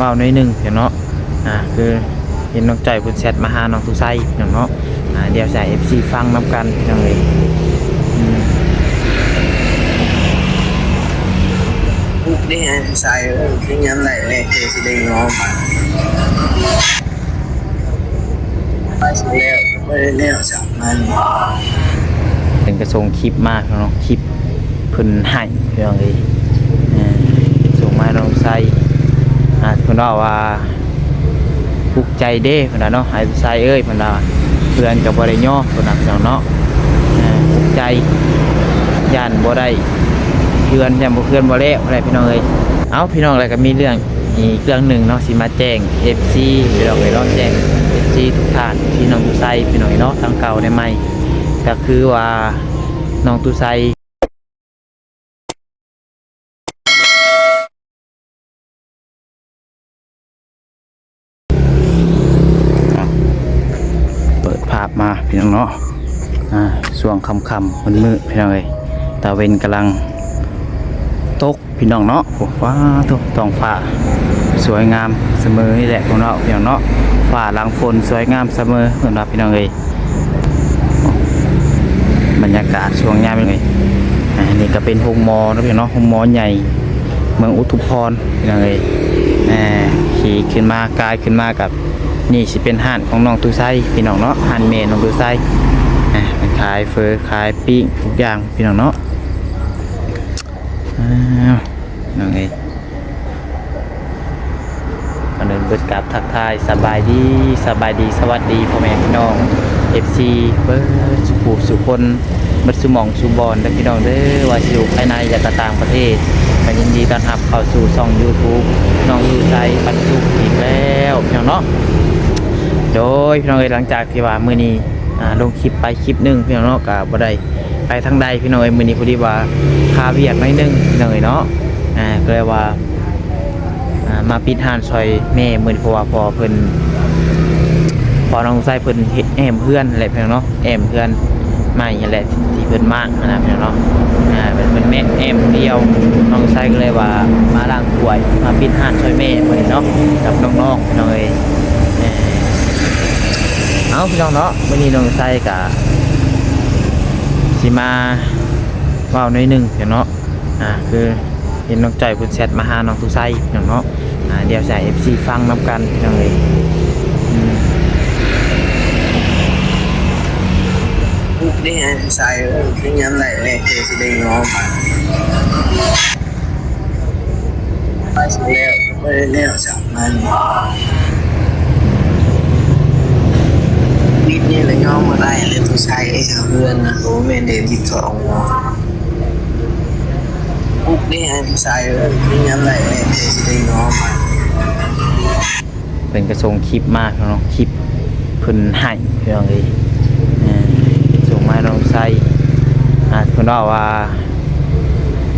ว้าวหน้อยหนึงเดี๋ยวเนาะอ่าคือเห็นน้องจ่อยเพิ่นแชทมาหาน้องตุไซเดี๋ยวเนาะอ่าเดี๋ยวใส่ FC ฟังนํกันพี่น้องเอ้ยอืมปุ๊บนี่ไงใส่ที่งั้นแหละแม่เคยสิได้งอมาไปสิแล้วไม่ได้แล้วจากมันเป็นกระทรงคลิปมากเนาะคลิปเพิ่นให้พี่น้องเอ้ยอ่าส่งมาให้น้องไซ อ่าเพิ่นว่าว่าภูกใจเด้เพิ่นว่าเนาะให้ไซเอ้ยเพิ่นว่าเพื่อนก็บ่ได้ย่อเพิ่นว่าพี่น้องเนาะอ่าภูกใจย่านบ่ได้เพื่อนย่านบ่เพื่อนบ่แล้วอะไรพี่น้องเอ้ยเอ้าพี่น้องอะไรก็มีเรื่องอีกเรื่องหนึ่งเนาะสิมาแจ้ง FC พี่น้องเอ้ยเนาะแจ้ง FC ทุกท่านที่น้องทุไซพี่น้องเนาะทั้งเก่าและใหม่ก็คือว่าน้องตุไซ พี่น้องเนาะอ่าช่วงค่ำๆมันมืดพี่น้องเอ้ยตาเวนกำลังตกพี่น้องเนาะโอ้ว้าทุกท้องฟ้าสวยงามเสมอนี่แหละพี่น้องเนาะพี่น้องเนาะฟ้าหลังฝนสวยงามเสมอเหมือนว่าพี่น้องเอ้ยบรรยากาศช่วงยามเป็นไงอ่านี่ก็เป็นโฮงมอนะพี่น้องโฮงมอใหญ่ เมืองอุทุมพรพี่น้องเอ้ยอ่ขี่ขึ้นมากายขึ้นมากับ นี่สิเป็นห้านของน้องตูไซพี่น้องเนาะห้านเมนน้องตูไซอ่าเป็นขายเฟอร์ขายปิ้งทุกอย่างพี่น้องเนาะอ้าวน้องเอ้ยก่อนเดินเบิดกราบทักทายสบายดีสบายดีสวัสดีพ่อแม่พี่น้อง FC เบิร์สุภูสุคนเบิดสุมองสุบอลและพี่น้องเด้อว่าสิอยู่ภายในและก็ต่างประเทศก็ยินดีต้อนรับเข้าสู่ช่อง YouTube น้องยูไซปันสุขอีกแล้วพี่น้องเนาะ โดยพี่น้องเอ้ยหลังจากที่ว่ามื้อนี้อ่าลงคลิปไปคลิปหนึงพี่น้องเนาะก็บ่ได้ไปทางใดพี่น้องเอ้ยมื้อนี้พอดีว่าคาเวียกหน่อยหนึงพี่น้องเอ้ยเนาะอ่าก็เลยว่าอ่ามาปิดห้านซอยแม่มื้อนี้เพราะว่าพอเพิ่นพอน้องไส้เพิ่นเฮ็ดแอมเพื่อนอะไรเพิ่นเนาะแอมเพื่อนม่นั่นแหละที่เพิ่นมากนะเพิ่นเนาะอ่าเป็นเป็นแม่แอมเดียวน้องไส้ก็เลยว่ามาล้างถ้วยมาปิดห้านช่วยแม่เพิ่นเนาะกับน้องๆพี่น้องเอ้ย เอาพี่น้องเนาะวันนี้น้องไส้ก็สิมาว้าหน่อยหนึ่งเดี๋ยวเนาะอ่าคือเห็นน้องจ่อยเพิ่นแชทมาหาน้องตุไส้พี่น้องเนาะอ่าเดี๋ยวใส่ FC ฟังนํกันพี่น้องเอ้ยอืมปุ๊บนี่ไงใส่ที่งั้นแหละแม่เคยสิได้งอมาไปสิแล้วไม่ได้แล้วจากมันนิดนี่เลยงอมาได้เลยตัวใส่ไอ้ชาวเพื่อนนะโอ้แม่เดน ยิบสองงอปุ๊บนี่ไงใส่ที่งั้นแหละแม่เคยสิได้งอมาเป็นกระทรงคลิปมากเนาะคลิปเพิ่นให้พี่น้องเอ้ยส่งมาให้น้องไซอ่าเพิ่นว่าว่า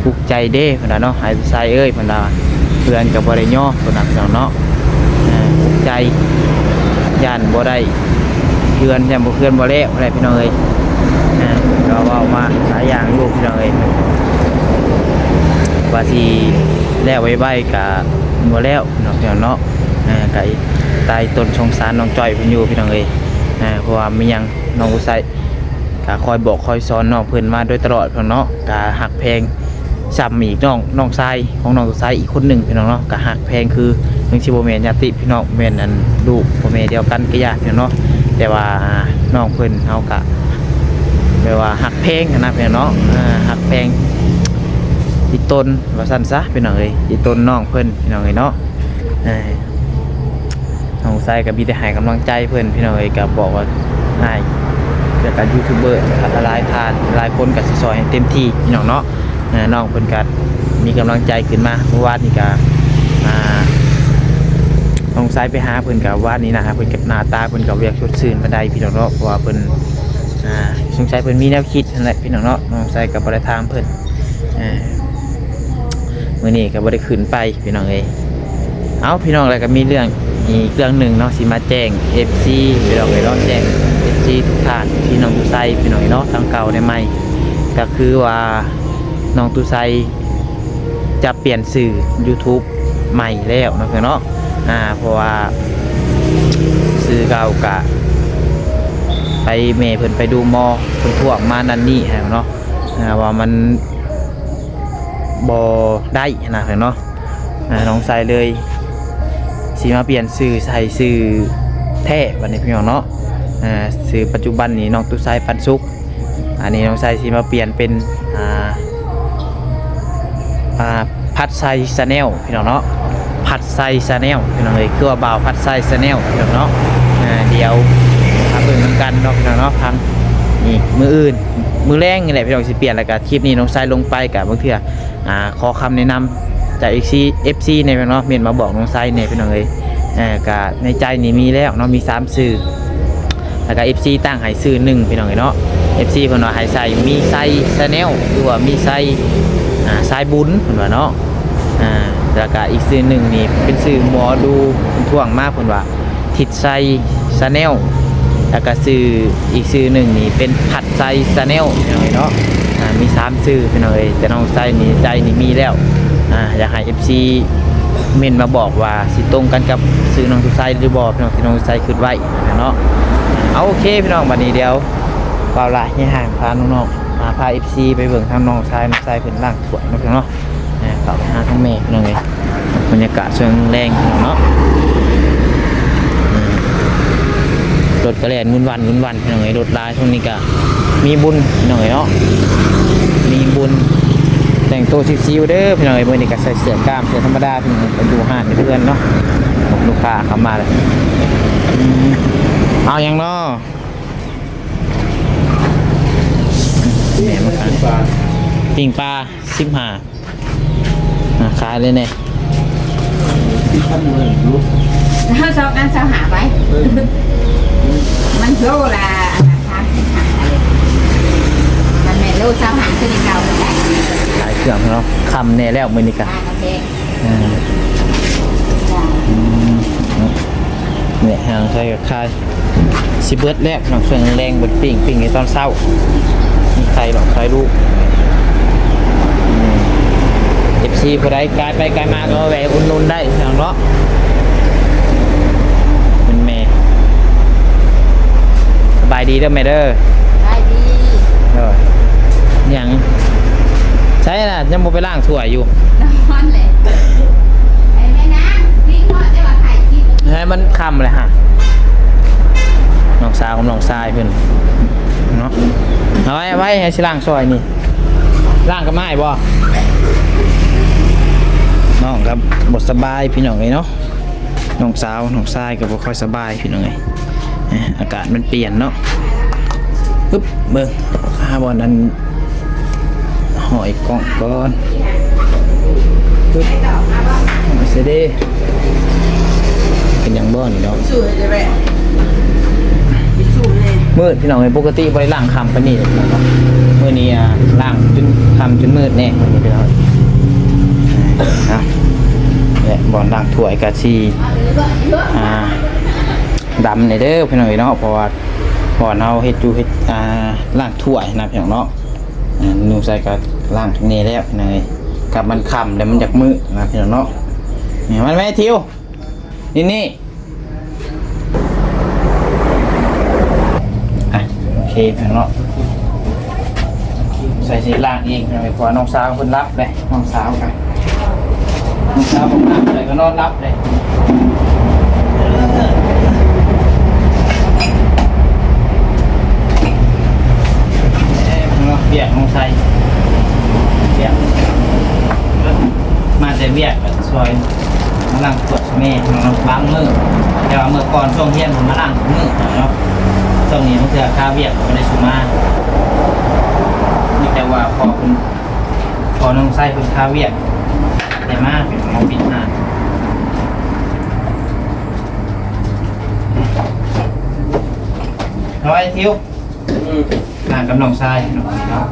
ภูกใจเด้เพิ่นว่าเนาะให้ไซเอ้ยเพิ่นว่าเพื่อนก็บ่ได้ย่อเพิ่นว่าพี่น้องเนาะอ่าภูกใจย่านบ่ได้ เพื่อนย่บ่เพื่อนบ่แล้วอะไรพี่น้องเอ้ยก็ว้ามาหลายอย่างอยู่พี่น้องเอ้ยว่าสิแล้วไว้ไว้ก็บ่แล้วน้องพี่น้องเนาะอ่าไก่ตายต้นชงสารน้องจ้อยเพิ่นอยู่พี่น้องเอ้ยอ่าเพราะว่ามีหยังน้องอุไสก็คอยบอกคอยสอนน้องเพิ่นมาโดยตลอดพิ่นเนาะก็หักแพงซ้ำอีกน้องน้องชายของน้องอุไสอีกคนหนึ่งพี่น้องเนาะก็หักแพงคือถึงสิโบ่แม่นญาติพี่น้องแม่นอันลูกพ่อแม่เดียวกันก็ญาติพี่น้องเนาะ แต่ว่าน้องเพิ่นเฮาก็แปลว่าหักแพลงนะพี่น้องเนาะหักแพลงอีต้นว่าซั่นซะพี่น้องเอ้ยอีต้นน้องเพิ่นพี่น้องเอ้ยเนาะเอ้ยน้องไซกับมีแต่ให้กำลังใจเพื่อนพี่น้องเอ้ยกับบอกว่าให้เกี่ยวกับยูทูบเบอร์หลายทานหลายคนกับสิซอยเต็มที่พี่น้องเนาะน้องเพิ่นก็มีกำลังใจขึ้นมาเมื่อวานนี้ก็ น้องไซไปหาเพิ่นกับวานนี้นะฮะเพิ่นกับหน้าตาเพิ่นกับเรียกชดชื่นบันไดพี่น้องเนาะเพราะว่าเพิ่นอ่าสงสัยเพิ่นมีแนวคิดนั่นแหละพี่น้องเนาะน้องไซกับ่ได้ถามเพิ่นอ่ามื้อนี้ก็บ่ได้ขึ้นไปพี่น้องเอ้ยเอาพี่น้องอะไรก็มีเรื่องอีกเรื่องหนึ่งเนาะสิมาแจ้ง FC พี่น้องเลยเนาะแจ้ง FC ทุกท่านพี่น้องตุไซพี่น้องเนาะทั้งเก่าและใหม่ก็คือว่าน้องตุไซจะเปลี่ยนสื่อ YouTube ใหม่แล้วนะพี่น้องเนาะ อ่าเพราะว่าซื้อเก่ากะ ไปเมย์เพิ่นไปดูมอเพิ่นพวกมานั่นนี่ฮะเนาะอ่าว่ามันบ่ได้นะเนาะอ่าน้องใส่เลยสิมาเปลี่ยนชื่อใส่ชื่อแท้บัดนี้พี่น้องเนาะอ่าชื่อปัจจุบันนี้น้องตุไซปันสุก อันนี้น้องใส่สิมาเปลี่ยนเป็นอ่าอ่าพัดไซชาแนลพี่น้องเนาะ พัดไซชาแนลพี่น้องเอ้ยคือว่าบ่าวพัดไซชาแนลพี่น้องเนาะเดี๋ยวทำเบิ่งนกันเนาะพี่น้องเนาะพังนี่มืออื่นมือแรงนี่แหละพี่น้องสิเปลี่ยนแล้วก็คลิปนี้น้องชายลงไปกับบางเทื่ออ่าขอคำแนะนำจาก FC FC เนี่ยพี่น้องเมียนมาบอกน้องชายเนี่ยพี่น้องเอ้ยอ่ากะในใจนี่มีแล้วเนาะมีสามสื่อแล้วก็ FC ตั้งให้สื่อหนึ่งพี่น้องเอ้ยเนาะ FC เพิ่นว่าให้ใส่มีไซชาแนลหรือว่ามีไซส์อ่าไซสายบุญเพิ่นว่าเนาะ แล้วก็อีกสื่อหนึ่งนี่เป็นสื่อหมอดูท่วงมากเพิ่นว่าทิดไซชาแนลแล้วก็ซื้ออีกซื้อหนึ่งนี่เป็นผัดไซซาเนลพี่น้องเอ้ยเนาะมีสามซื้อพี่น้องเอ้ยแต่น้องไซนี่ใจนี่มีแล้วอ่าอยากให้ FC เมนมาบอกว่าสิตรงกันกับซื้อน้องทุไซหรือบอกพี่น้องที่น้องทุไซคิดไว้เนาะเอาโอเคพี่น้องบัดนี้เดียวเปล่าละนี่ห่างพาน้องๆมาพา FC ไปเบิ่งทางน้องชายน้องชายเพิ่นล่างสวยนะพี่น้อง เนาะอ่าเข้าไปหาทางแม่พี่น้องเอ้ยบรรยากาศเชิงแรงเนาะรถกระแลนงุนวันงุนวันพี่น้องเอ้ยรถลายช่วงนี้ก็มีบุญพี่น้องเอ้ยเนาะมีบุญแต่งตัวซิวๆเด้อพี่น้องเอ้ยมื้อนี้ก็ใส่เสื้อกล้ามเสื้อธรรมดาพี่น้องเอ้ยไปดูห้างเพื่อนเนาะผมลูกค้าเข้ามาเลยเอาอย่างเนาะแหม่มาขาปิ้งปลาสิบห้า อะขายเลยเนี่ยถ้าชอบกันชอบหาไปมันโลละอันละสามสิบห้าเลยมันแม่นโลสามหาคือในเก่าเลยแหละขายเครื่องเนาะคำเนี่ยแล้วมื้อนี้ก็ตากระเพงอ่าจ้ะเนี่ยหางใช้กับคายสิเบิร์ดแรกหนังส่วนแรงบนปิ่งปิ่งในตอนเศร้ามีใครหรอกใครลูก เอฟซีผู้ใดกลายไปกลายมาก็แหวะอุ่นนุนได้ทางเนาะเป็นเมย์สบายดีเด้อแม่เด้อได้ดีเด้อยังใช่น่ะยังโมไปล่างถั่วยอยู่นอนเลยไอ้แม่นางวิ่งหอดจะว่าถ่ายคลิปให้มันคำเลยฮะน้องสาวกับน้องชายเพื่อนเนาะเอาไว้เอาไว้ให้สิล่างซอยนี่ล่างก็ไม่บ่ น้องครับบทสบายพี่น้องไงเนาะน้องสาวน้องชายก็บ่ค่อยสบายพี่น้องไงเอ้ยอากาศมันเปลี่ยนเนาะปึ๊บเบิ่งหาบอลนั้นหอยกล่องก่อนปึ๊บเสเดเป็นยังบ่นี่เนาะมืดพี่น้องเลยปกติบริล่างคำปนี่เนาะเมื่อนี้อะล่างจนคำจนมืดแน่มื่อนี้พี่น้อง นะและบอลล่างถ้วยกะชีอ่าดำในเด้อพี่น้องเอ้ยเนาะเพราะว่าบอลเอาเฮ็ดอยู่เฮ็ดอ่าล่างถ้วยนะพี่น้องเนาะอ่าหนูใส่ก็ล่างนี่แล้วพี่น้องเอ้ยกับมันคำแล้วมันจากมืดนะพี่น้องเนาะนี่มันไม่ทิวนี่นี่อะโอเคพี่น้องใส่สีล่างเองหน่อยกว่าน้องสาวคนรับเลยน้องสาวกัน น้องสาผมรับเลยก็นอนรับเลยเอ้ยพี่น้องเบียกน้องใส่เบียกมาแต่เบียกแบบซอยมาล้างขวดแม่น้องบางมือแต่ว่าเมื่อก่อนช่วงเที่ยงผมมาล้างมือเนาะช่วงนี้มันจะค่าเวียกไม่ได้สูมากมีแต่ว่าพอคุณพอน้องไส้คุณค่าเวียกแต่มากเป็นหมอปิดหน้าร้ อยทิวห่างกับน้องไส้น้องไส้เนาะ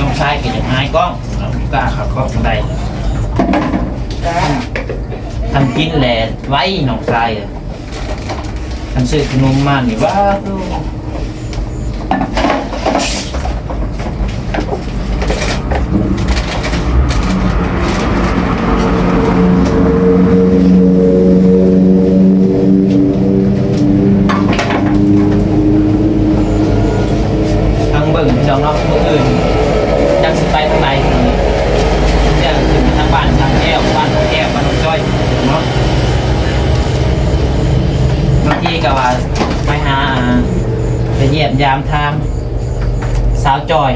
น้องไส้ก็จะหายกล้องเรากล้าขับกล้องได้ทำกินแหละไว้น้องไส้อะทำซื้อขนมมานี่ว่า เบิ่งพี่น้องเนาะมื้ออื่นจักสิไปทางใดเนี่ยถึงทางบ้านทางแก้วบ้านของแก้วบ้านของจ้อยเนาะบางทีก็ว่าไปหาไปเยียมยามทางสาวจอย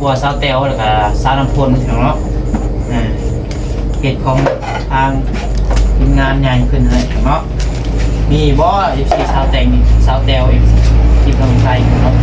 กลัวสาวแตวแล้วก็สาวน้ำพลพี่น้องเนาะอ่าเหตุของทางทีมงานใหญ่ขึ้นเลยเนาะมีบ่เอฟซีสาวแตงสาวแตวเอฟซีทีมกำลังใจเนาะ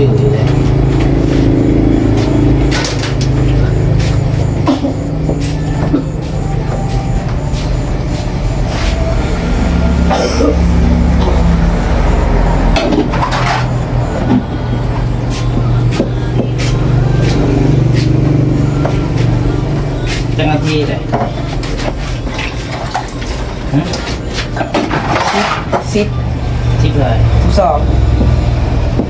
บอกผมชื่อเลยจังนาทีเลยหึ สิบ ชิบเลย สอง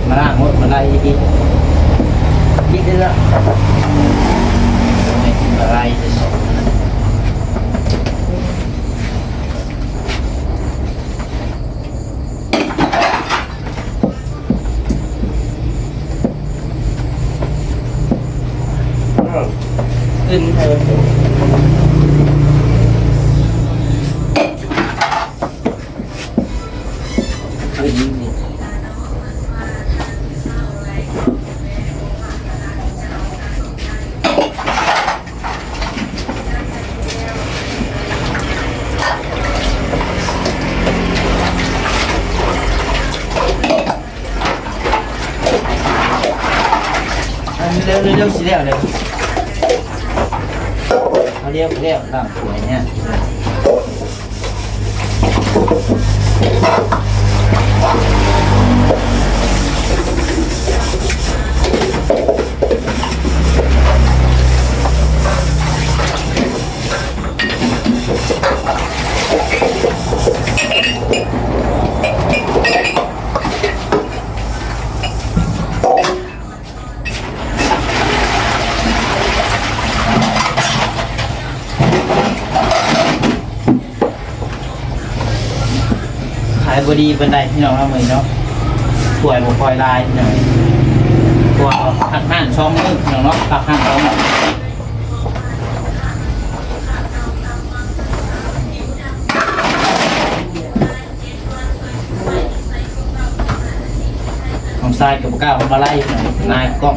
มาล่างมดมาไล่ดี ยิดได้ละ ไม่กินอะไรจะสอง ขึ้นเธอขึ้นนี่ อันนี้เร็วเร็วเร็วสิเร็วเร็วเอาเร็วเร็วตามสวยเนี่ยายบดีเป็นไดพี่น้องเอามือเนาะสวยบ่คอยลายหน่อยตัวหักห้านช่องมือพี่น้องเนาะหักห้านช่องมือของทรายกับก้าวมาไล่อยนายกล้อง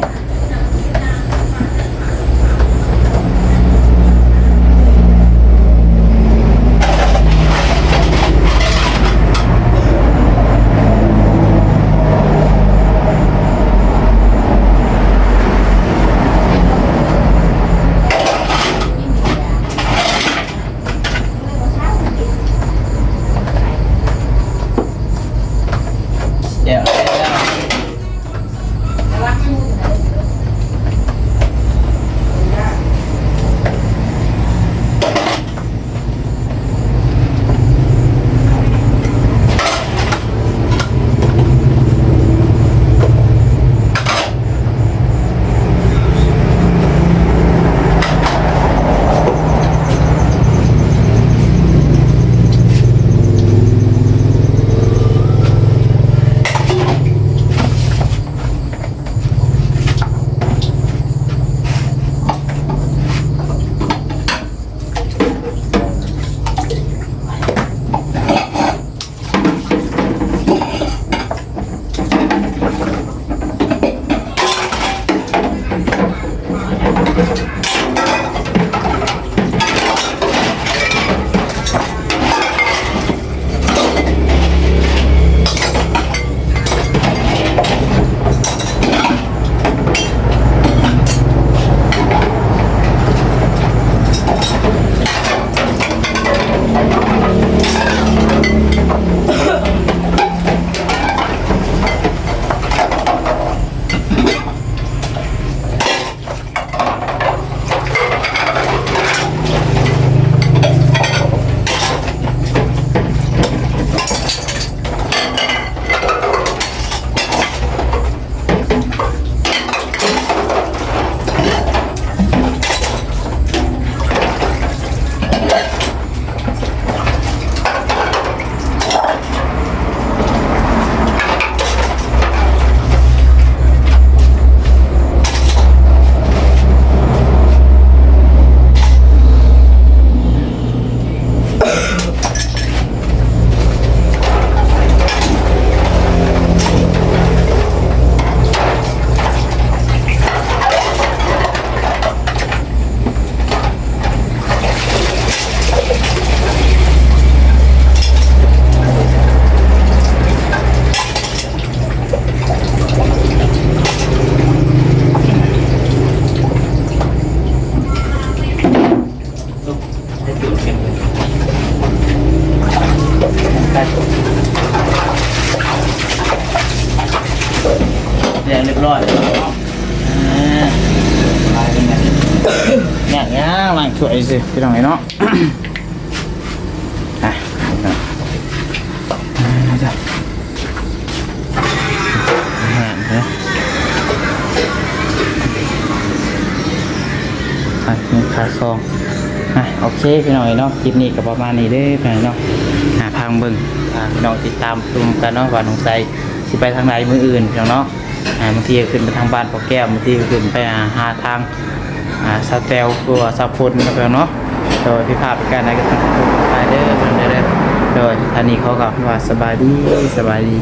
องอะโอเคพี่หน่อยเนาะคลิปนี้ก็ประมาณนี้เด้อพี่หน่อยเนาะหาพังเบิ่งอ่าพี่น้องติดตามชมกันเนาะว่าน้องใสสิไปทางไหนมืออื่นพี่น้องเนาะอ่าบางทีก็ขึ้นไปทางบ้านพอแก้วบางทีก็ขึ้นไปหาทางอ่าสาแตลตัวสาพลนะพี่น้องเนาะโดยที่ภาพเป็นการใดก็ต้องไปเด้อพี่น้องเด้อโดยท่านนี้เขาก็ว่าสบายดีสบายดี